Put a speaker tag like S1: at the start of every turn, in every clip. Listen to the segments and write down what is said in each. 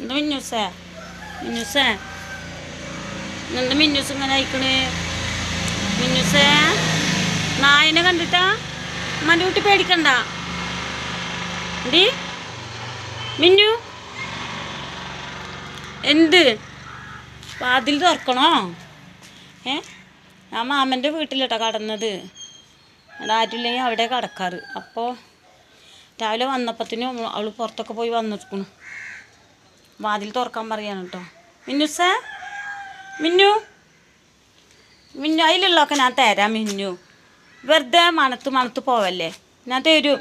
S1: എന്താ മിന്നൂസേ മിന്നൂസേ എന്താ മിന്നൂസ് ഇങ്ങനെ അയക്കണേ മിന്നൂസേ നായനെ കണ്ടിട്ടാ? മന്റെ കുട്ടി പേടിക്കണ്ട. മിന്നു? എന്ത്? വാതിൽ തുറക്കണോ? ഏ? ഞാൻ മാമന്റെ വീട്ടിലിട്ടാ കടന്നത്. ആരുമില്ലെങ്കിൽ അവിടെ കടക്കാറ്. അപ്പോൾ രാവിലെ വന്നപ്പത്തിനും അവൾ പുറത്തൊക്കെ പോയി വന്നിരിക്കണു വാതിൽ തുറക്കാൻ പറയാണ് കേട്ടോ മിന്നുസേ മിന്നു? മിന്നു അതിലുള്ളതൊക്കെ ഞാൻ തരാം മിന്നു. വെറുതെ മണത്ത് മണത്ത് പോവല്ലേ? ഞാൻ തരും.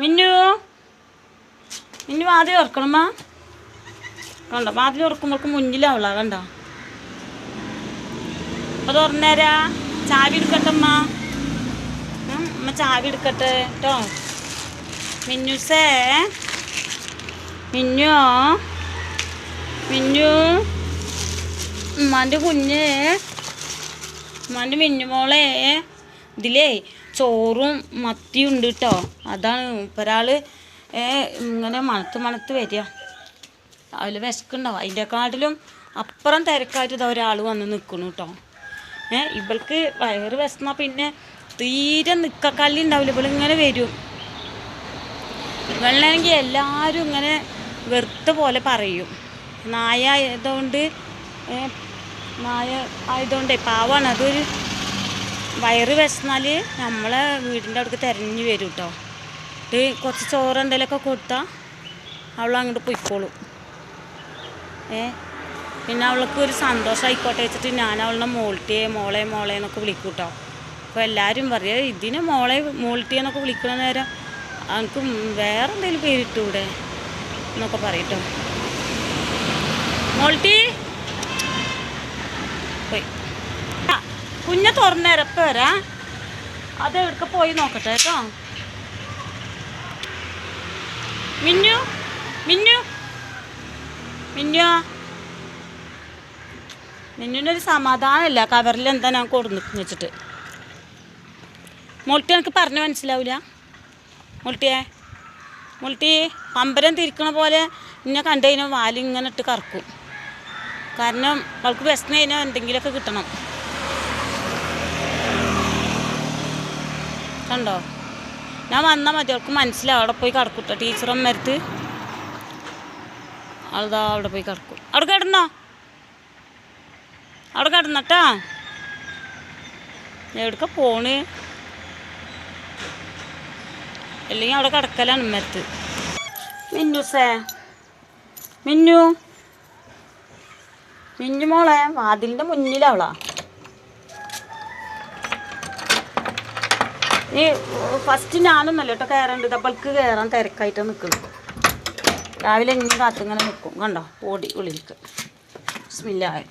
S1: മിന്നു? മിന്നു വാതിൽ തുറക്കണമ്മ കണ്ടോ വാതിൽ തുറക്കുമ്പോൾക്ക് മുന്നിലാവുള്ള കണ്ടോ? അപ്പോൾ തുറന്നേരാ ചാവി എടുക്കട്ടമ്മ അമ്മ ചാവി എടുക്കട്ടെ കേട്ടോ മിന്നുസേ മിന്നു? മിന്നു? ഉമ്മാന്റെ കുഞ്ഞ്. ഉമ്മാന്റെ മിന്നുമോളെ ഇതിലേ ചോറും മത്തിയും ഉണ്ട് കേട്ടോ അതാണ് ഒരാൾ ഇങ്ങനെ മണത്ത് മണത്ത് വരിക. അതിൽ വിശക്കുണ്ടാവും. അതിന്റെക്കാട്ടിലും അപ്പുറം തിരക്കായിട്ട് ഇതാ ഒരാൾ വന്ന് നിൽക്കണു കേട്ടോ ഏ ഇവൾക്ക് വയറ് വിശന്നാൽ പിന്നെ തീരെ നിൽക്കക്കല്ലി ഉണ്ടാവില്ല. ഇവളിങ്ങനെ വരും. ഇവളിനാണെങ്കിൽ എല്ലാവരും ഇങ്ങനെ വെറുത്ത പോലെ പറയും. നായ ആയതുകൊണ്ട് നായ ആയതുകൊണ്ട് പാവാണ്. അതൊരു വയറ് വിശന്നാൽ നമ്മളെ വീടിന്റെ അവിടേക്ക് തിരഞ്ഞു വരും കേട്ടോ ഇത് കുറച്ച് ചോറ് എന്തെങ്കിലുമൊക്കെ കൊടുത്താൽ അവൾ അങ്ങോട്ട് പൊയ്ക്കോളും. ഏ പിന്നെ അവൾക്ക് ഒരു സന്തോഷം ആയിക്കോട്ടെ വെച്ചിട്ട് ഞാൻ അവളുടെ മോൾട്ടിയെ മോളെ മോളെ എന്നൊക്കെ വിളിക്കും കേട്ടോ അപ്പോൾ എല്ലാവരും പറയും ഇതിനെ മോളെ മോൾട്ടി എന്നൊക്കെ വിളിക്കണ നേരം എനിക്ക് വേറെ എന്തെങ്കിലും പേരിട്ടൂടെ? എന്നൊക്കെ പറയട്ടോ. മോൾട്ടി. പോയി. കുഞ്ഞ കുഞ്ഞെ തുറന്നേരം ഇപ്പം വരാം. അത് എവിടെക്ക് പോയി നോക്കട്ടെ കേട്ടോ. മിന്നു മിന്നു മിന്നു. മിന്നുവിനൊരു സമാധാനമില്ല. കവറിൽ എന്താ ഞാൻ കൊടുന്ന് വെച്ചിട്ട്. മോൾട്ടി എനിക്ക് പറഞ്ഞ് മനസ്സിലാവില്ല മോൾട്ടിയെ. മോൾട്ടി പമ്പരം തിരിക്കണ പോലെ കണ്ടു കഴിഞ്ഞാൽ വാലിങ്ങനെ ഇട്ട് കറക്കും. കാരണം അവൾക്ക് വിശന്ന് കഴിഞ്ഞാൽ എന്തെങ്കിലുമൊക്കെ കിട്ടണം. കണ്ടോ? ഞാൻ വന്നാൽ മതി അവൾക്ക് മനസ്സിലാവും. അവിടെ പോയി കിടക്കൂട്ടോ ടീച്ചറമ്മരത്ത് അതാ അവിടെ പോയി കിടക്കും. അവിടെ കിടന്നോ? അവിടെ കിടന്നട്ടാ. എവിടക്ക പോണ്? അല്ലെങ്കിൽ അവിടെ കിടക്കലാണ് ഉമ്മരത്ത് മിന്നുസേ. മിന്നു. മിന്നു മോളെ വാതിലിന്റെ മുന്നിലവളാ ഈ ഫസ്റ്റ് ഞാനൊന്നല്ല കേട്ടോ കയറേണ്ടത്. അവൾക്ക് കയറാൻ തിരക്കായിട്ട് നിൽക്കുന്നു രാവിലെ ഇനി കാത്തിങ്ങനെ നിൽക്കും കണ്ടോ? ഓടി ഉള്ളിലേക്ക്. സ്മില്ലായ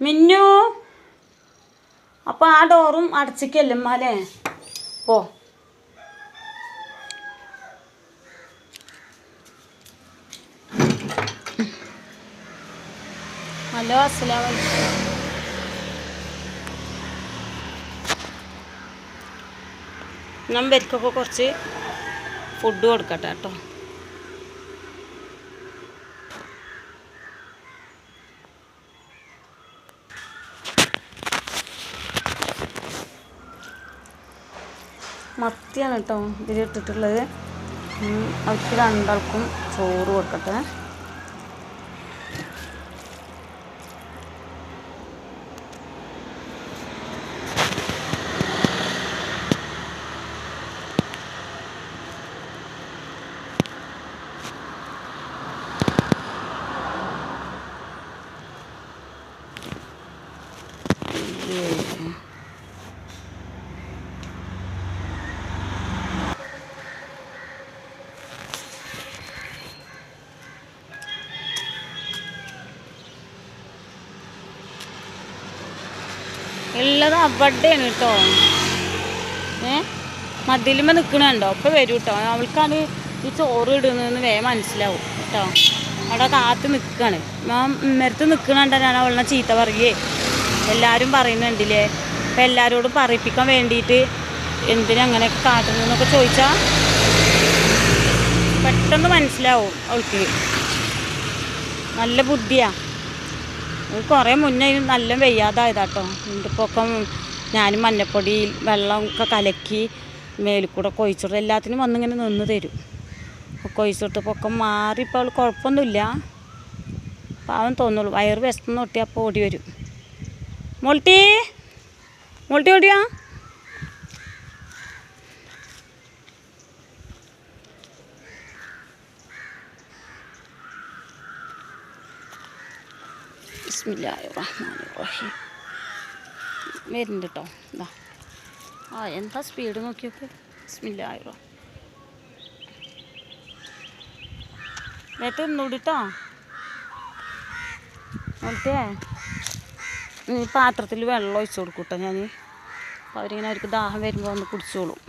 S1: മിന്നു. അപ്പോൾ ആ ഡോറും അടച്ചിക്കല്ലേ പോ. ഹലോ അസ്സലാമലൈക്കും. ഞാൻ ഇവർക്കൊക്കെ കുറച്ച് ഫുഡ് കൊടുക്കട്ടെ കേട്ടോ. മത്തിയാണ് കേട്ടോ ഇതിൽ ഇട്ടിട്ടുള്ളത്. ഉം, അവർക്ക് രണ്ടാൾക്കും ചോറ് കൊടുക്കട്ടെ. ഉള്ളത് അവിടെയാണ് കേട്ടോ ഏ? മതിലുമ്പ നിൽക്കണുണ്ടോ അപ്പോൾ വരും കേട്ടോ അവൾക്കാണ് ഈ ചോറ് ഇടുന്നതെന്ന് വേഗം മനസ്സിലാവും കേട്ടോ അവിടെ കാത്ത് നിൽക്കുകയാണ് ഞാൻ ഉമ്മരത്ത് നിൽക്കണണ്ട ഞാൻ അവളെ ചീത്ത പറയേ. എല്ലാവരും പറയുന്നുണ്ടല്ലേ അപ്പം എല്ലാവരോടും പറയിപ്പിക്കാൻ വേണ്ടിയിട്ട് എന്തിനങ്ങനെയൊക്കെ കാട്ടുന്നതെന്നൊക്കെ ചോദിച്ചാൽ പെട്ടെന്ന് മനസ്സിലാവും അവൾക്ക്. നല്ല ബുദ്ധിയാ. അത് കുറേ മുന്നേ നല്ല വെയ്യാതായതാട്ടോ. ഇതിപ്പൊക്കെ ഞാനും മഞ്ഞപ്പൊടി വെള്ളം ഒക്കെ കലക്കി മേലിക്കൂടെ കൂടെ കൊഴിച്ചിട്ട് എല്ലാത്തിനും വന്നിങ്ങനെ നിന്ന് തരും. കൊഴിച്ചിട്ട് പൊക്കം മാറി ഇപ്പോൾ അവൾ കുഴപ്പമൊന്നുമില്ല പാവം തോന്നുള്ളൂ. വയറ് വിശന്ന് തൊട്ടിയപ്പോൾ ഓടി വരും. മോൾട്ടി മോൾട്ടി ഓടിയാ? ബിസ്മില്ലാഹിർ റഹ്മാനിർ റഹീം വരുന്നുണ്ട് കേട്ടോ എന്താ ആ എന്താ സ്പീഡ് നോക്കിയപ്പോൾ ബിസ്മില്ലാഹിർ നേരത്തെ വേഗം തിന്നൂടിട്ടോ നോക്കിയേ ഈ പാത്രത്തിൽ വെള്ളം ഒഴിച്ചു കൊടുക്കൂട്ടോ ഞാൻ അപ്പോൾ അവരിങ്ങനെ അവർക്ക് ദാഹം വരുമ്പോൾ ഒന്ന് കുടിച്ചോളും.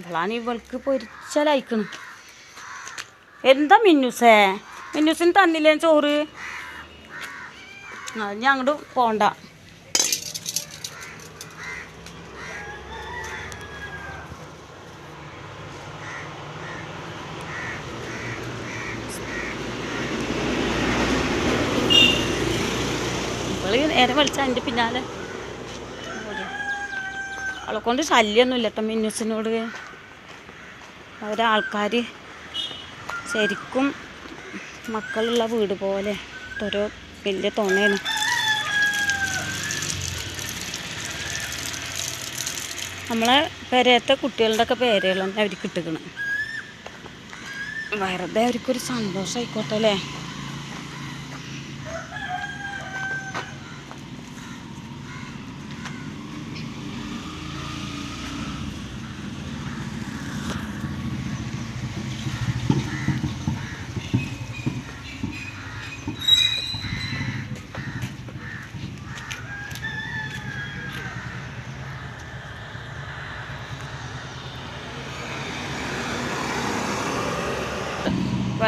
S1: ഇവളാണ് ഇവൾക്ക് പൊരിച്ചാലയക്കണം. എന്താ മിന്നുസേ? മിന്നൂസിന് തന്നില്ലേ ചോറ്? അത് അങ്ങോട്ട് പോണ്ട. നേരെ വിളിച്ച അതിന്റെ പിന്നാലെ. അവളെ കൊണ്ട് ശല്യമൊന്നുമില്ല കേട്ടോ മിന്നൂസിനോട്. അവരാൾക്കാർ ശരിക്കും മക്കളുള്ള വീട് പോലെ ഒരു വലിയ തുണയാണ് നമ്മളെ പെരയത്തെ കുട്ടികളുടെ ഒക്കെ പേരുകളാണ് അവർക്ക് കിട്ടുകയാണ് വെറുതെ അവർക്കൊരു സന്തോഷമായിക്കോട്ടെ അല്ലേ?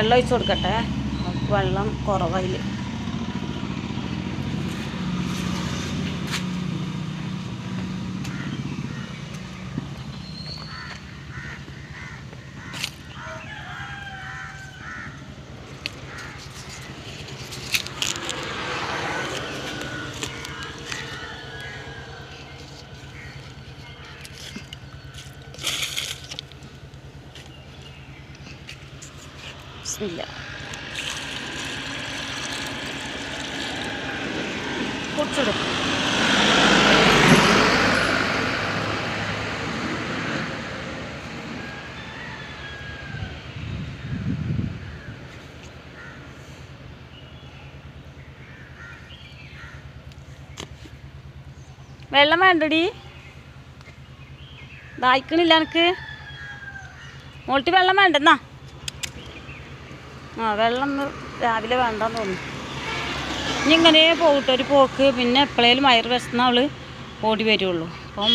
S1: വെള്ളം ഒഴിച്ച് കൊടുക്കട്ടെ വെള്ളം കുറവായിൽ. ബിസ്മില്ല കുടിച്ചിടും വെള്ളം വേണ്ടടി. ദാഹിക്കണില്ല എനിക്ക് മോൾട്ടി വെള്ളം വേണ്ടെന്നാ ആ വെള്ളം രാവിലെ വേണ്ടെന്ന് തോന്നുന്നു. ഇനി ഇങ്ങനെ പോകട്ടെ ഒരു പോക്ക്. പിന്നെ എപ്പോഴേലും വയറ് വിശന്ന അവൾ ഓടി വരുള്ളൂ. അപ്പം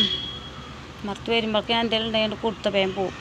S1: മറത്ത് വരുമ്പോഴൊക്കെ ഞാൻ എന്തെങ്കിലും ഉണ്ടെങ്കിൽ കൊടുത്ത വേഗം പോവും.